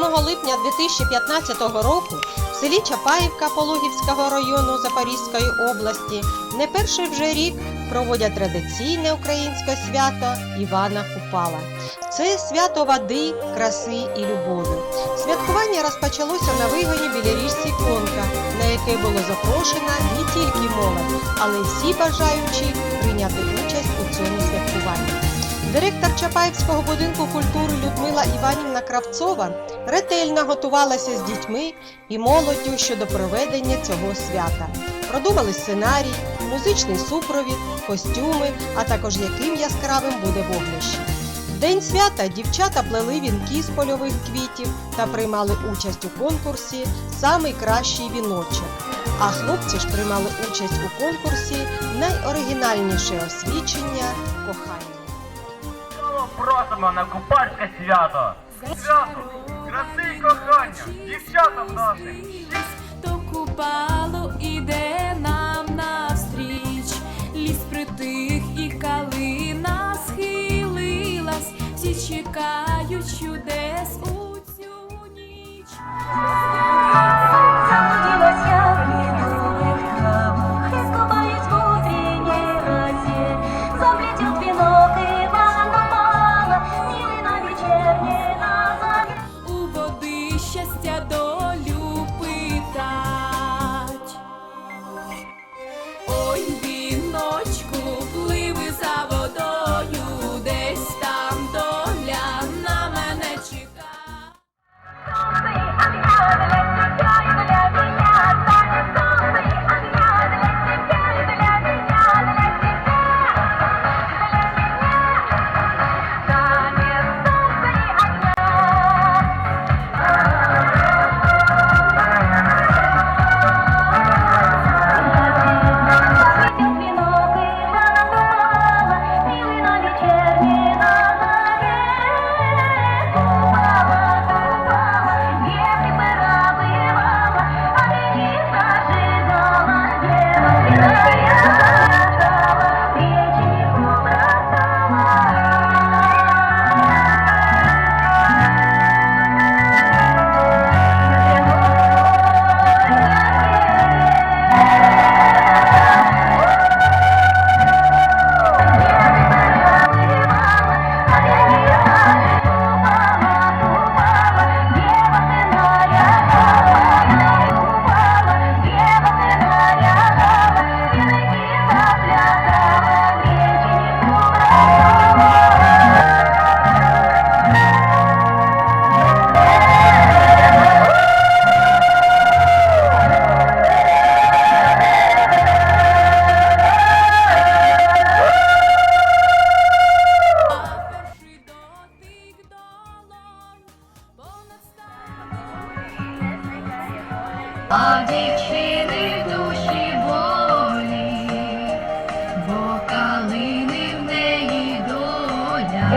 7 липня 2015 року в селі Чапаївка Пологівського району Запорізької області не перший вже рік проводять традиційне українське свято Івана Купала. Це свято води, краси і любові. Святкування розпочалося на вигоні біля річці Конка, на яке було запрошено не тільки молодь, але й всі бажаючі прийняти участь у цьому святкуванні. Директор Чапаївського будинку культури Людмила Іванівна Кравцова ретельно готувалася з дітьми і молоддю щодо проведення цього свята. Продумали сценарій, музичний супровід, костюми, а також яким яскравим буде вогнище. В День свята дівчата плели вінки з польових квітів та приймали участь у конкурсі Самий кращий віночок. А хлопці ж приймали участь у конкурсі Найоригінальніше освічення кохання. Просимо на купальське свято. Свято, краси кохання, дівчатам нашим. Купало щастя долю А дівчини душі болі, бо калини в неї доля.